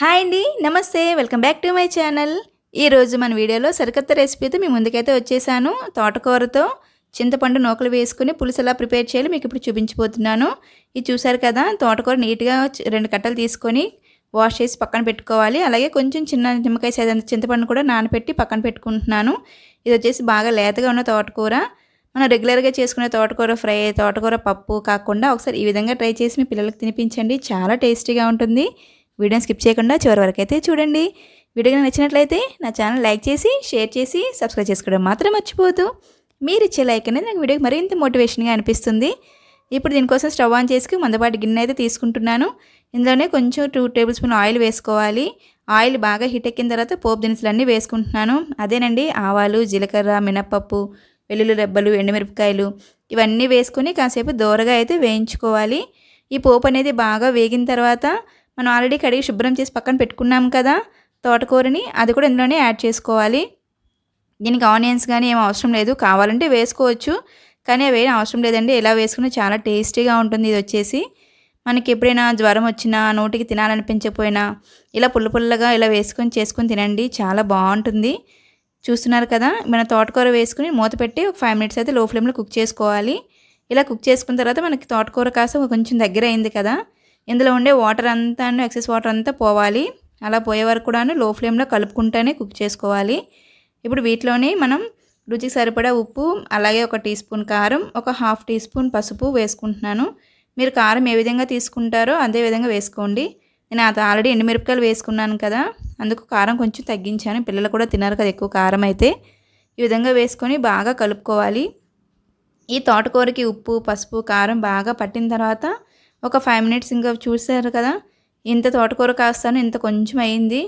Hi అండి నమస్తే welcome back to my channel. ఈరోజు మన వీడియోలో సరికొత్త రెసిపీతో మీ ముందుకైతే వచ్చేసాను. తోటకూరతో చింతపండు నూకలు వేసుకుని పులుసు ఎలా ప్రిపేర్ చేయాలి మీకు ఇప్పుడు చూపించబోతున్నాను. ఇది చూసారు కదా తోటకూర నీట్గా రెండు కట్టలు తీసుకొని వాష్ చేసి పక్కన పెట్టుకోవాలి. అలాగే కొంచెం చిన్న నిమ్మకాయ సైజ్ చింతపండు కూడా నానబెట్టి పక్కన పెట్టుకుంటున్నాను. ఇది వచ్చేసి బాగా లేతగా ఉన్న తోటకూర. మనం రెగ్యులర్గా చేసుకునే తోటకూర ఫ్రై తోటకూర పప్పు కాకుండా ఒకసారి ఈ విధంగా ట్రై చేసి మీ పిల్లలకు తినిపించండి. చాలా టేస్టీగా ఉంటుంది. వీడియోని స్కిప్ చేయకుండా చివరి వరకు అయితే చూడండి. వీడియో నచ్చినట్లయితే నా ఛానల్ లైక్ చేసి షేర్ చేసి సబ్స్క్రైబ్ చేసుకోవడం మాత్రం మర్చిపోదు మీరు ఇచ్చే లైక్ అనేది నాకు వీడియోకి మరింత మోటివేషన్గా అనిపిస్తుంది. ఇప్పుడు దీనికోసం స్టవ్ ఆన్ చేసి మందపాటి గిన్నె అయితే తీసుకుంటున్నాను. ఇందులోనే కొంచెం టూ టేబుల్ స్పూన్ ఆయిల్ వేసుకోవాలి. ఆయిల్ బాగా హీట్ ఎక్కిన తర్వాత పోపు దినుసులు అన్నీ వేసుకుంటున్నాను. అదేనండి ఆవాలు జీలకర్ర మినప్పప్పు వెల్లుల్లి రెబ్బలు ఎండుమిరపకాయలు ఇవన్నీ వేసుకొని కాసేపు దూరగా అయితే వేయించుకోవాలి. ఈ పోపు అనేది బాగా వేగిన తర్వాత మనం ఆల్రెడీ కడిగి శుభ్రం చేసి పక్కన పెట్టుకున్నాం కదా తోటకూరని అది కూడా ఇందులోనే యాడ్ చేసుకోవాలి. దీనికి ఆనియన్స్ కానీ ఏం అవసరం లేదు. కావాలంటే వేసుకోవచ్చు. కానీ అవి అవసరం లేదండి. ఇలా వేసుకుని చాలా టేస్టీగా ఉంటుంది ఇది వచ్చేసి. మనకి ఎప్పుడైనా జ్వరం వచ్చినా నోటికి తినాలనిపించకపోయినా ఇలా పుల్ల పుల్లగా ఇలా వేసుకొని చేసుకొని తినండి. చాలా బాగుంటుంది. చూస్తున్నారు కదా? మన తోటకూర వేసుకుని మూత పెట్టి ఒక ఫైవ్ మినిట్స్ అయితే లో ఫ్లేమ్లో కుక్ చేసుకోవాలి. ఇలా కుక్ చేసుకున్న తర్వాత మనకి తోటకూర కాస్త కొంచెం దగ్గర అయింది కదా? ఇందులో ఉండే వాటర్ అంతా ఎక్సెస్ వాటర్ అంతా పోవాలి. అలా పోయే వరకు కూడాను లో ఫ్లేమ్లో కలుపుకుంటూనే కుక్ చేసుకోవాలి. ఇప్పుడు వీటిలోనే మనం రుచికి సరిపడా ఉప్పు అలాగే ఒక టీ స్పూన్ కారం ఒక హాఫ్ టీ స్పూన్ పసుపు వేసుకుంటున్నాను. మీరు కారం ఏ విధంగా తీసుకుంటారో అదే విధంగా వేసుకోండి. నేను అది ఆల్రెడీ ఎండుమిరపకాయలు వేసుకున్నాను కదా అందుకు కారం కొంచెం తగ్గించాను. పిల్లలు కూడా తిన్నారు కదా ఎక్కువ కారం అయితే. ఈ విధంగా వేసుకొని బాగా కలుపుకోవాలి. ఈ తోటకూరకి ఉప్పు పసుపు కారం బాగా పట్టిన తర్వాత ఒక ఫైవ్ మినిట్స్ ఇంకా చూసారు కదా? ఇంత తోటకూర కాస్తాను ఇంత కొంచెం అయింది.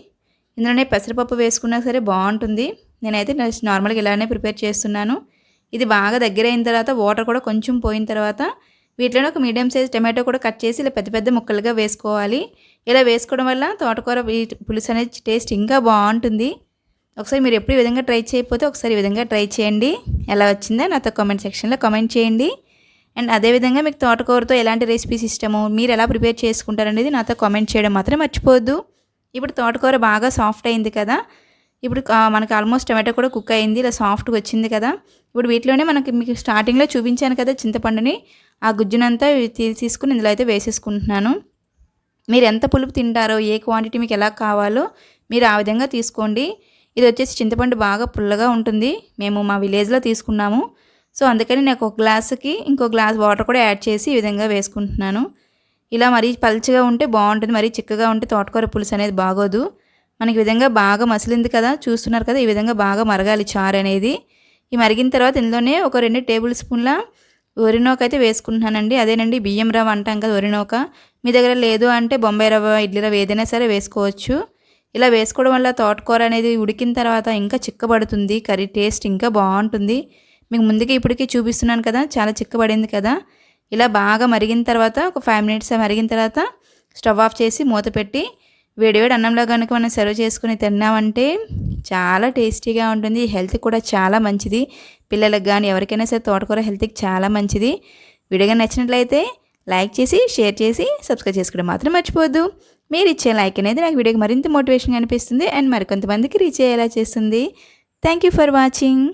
ఇందులోనే పెసరపప్పు వేసుకున్నా సరే బాగుంటుంది. నేనైతే నార్మల్గా ఇలానే ప్రిపేర్ చేస్తున్నాను. ఇది బాగా దగ్గర అయిన తర్వాత వాటర్ కూడా కొంచెం పోయిన తర్వాత వీటిలోనే ఒక మీడియం సైజ్ టమాటో కూడా కట్ చేసి ఇలా పెద్ద పెద్ద ముక్కలుగా వేసుకోవాలి. ఇలా వేసుకోవడం వల్ల తోటకూర పులుసు అనేది టేస్ట్ ఇంకా బాగుంటుంది. ఒకసారి మీరు ఎప్పుడు ఈ విధంగా ట్రై చేయకపోతే ఒకసారి ఈ విధంగా ట్రై చేయండి. ఎలా వచ్చిందో నాతో కామెంట్ సెక్షన్లో కామెంట్ చేయండి. అండ్ అదేవిధంగా మీకు తోటకూరతో ఎలాంటి రెసిపీస్ ఇష్టము మీరు ఎలా ప్రిపేర్ చేసుకుంటారనేది నాతో కామెంట్ చేయడం మాత్రం మర్చిపోవద్దు. ఇప్పుడు తోటకూర బాగా సాఫ్ట్ అయింది కదా. ఇప్పుడు మనకి ఆల్మోస్ట్ టమాటో కూడా కుక్ అయింది ఇలా సాఫ్ట్గా వచ్చింది కదా. ఇప్పుడు వీటిలోనే మనకి మీకు స్టార్టింగ్లో చూపించాను కదా చింతపండుని. ఆ గుజ్జునంతా తీ- తీసుకుని ఇందులో అయితే వేసేసుకుంటున్నాను. మీరు ఎంత పులుపు తింటారో ఏ క్వాంటిటీ మీకు ఎలా కావాలో మీరు ఆ విధంగా తీసుకోండి. ఇది వచ్చేసి చింతపండు బాగా పుల్లగా ఉంటుంది. మేము మా విలేజ్లో తీసుకున్నాము. సో అందుకని నాకు ఒక గ్లాసుకి ఇంకో గ్లాస్ వాటర్ కూడా యాడ్ చేసి ఈ విధంగా వేసుకుంటున్నాను. ఇలా మరీ పల్చగా ఉంటే బాగుంటుంది మరీ చిక్కగా ఉంటే తోటకూర పులుసు అనేది బాగోదు. మనకి ఈ విధంగా బాగా మసిలింది కదా చూస్తున్నారు కదా ఈ విధంగా బాగా మరగాలి చారు అనేది. ఈ మరిగిన తర్వాత ఇందులోనే ఒక రెండు టేబుల్ స్పూన్ల వరినోక అయితే వేసుకుంటున్నానండి. అదేనండి బియ్యం రవ్వ అంటాం కదా వరినోక మీ దగ్గర లేదు అంటే బొంబాయి రవ్వ ఇడ్లీ రవ్వ ఏదైనా సరే వేసుకోవచ్చు. ఇలా వేసుకోవడం వల్ల తోటకూర అనేది ఉడికిన తర్వాత ఇంకా చిక్కబడుతుంది కర్రీ టేస్ట్ ఇంకా బాగుంటుంది. మీకు ముందుగా ఇప్పటికీ చూపిస్తున్నాను కదా చాలా చిక్కబడింది కదా. ఇలా బాగా మరిగిన తర్వాత ఒక ఫైవ్ మినిట్స్ మరిగిన తర్వాత స్టవ్ ఆఫ్ చేసి మూత పెట్టి వేడివేడి అన్నంలో కనుక మనం సర్వ్ చేసుకుని తిన్నామంటే చాలా టేస్టీగా ఉంటుంది. హెల్త్ కూడా చాలా మంచిది. పిల్లలకు కానీ ఎవరికైనా సరే తోటకూర హెల్త్కి చాలా మంచిది. వీడియోగా నచ్చినట్లయితే లైక్ చేసి షేర్ చేసి సబ్స్క్రైబ్ చేసుకోవడం మాత్రం మర్చిపోద్దు మీరు ఇచ్చే లైక్ అనేది నాకు వీడియోకి మరింత మోటివేషన్గా అనిపిస్తుంది. అండ్ మరికొంతమందికి రీచ్ అయ్యేలా చేస్తుంది. Thank you for watching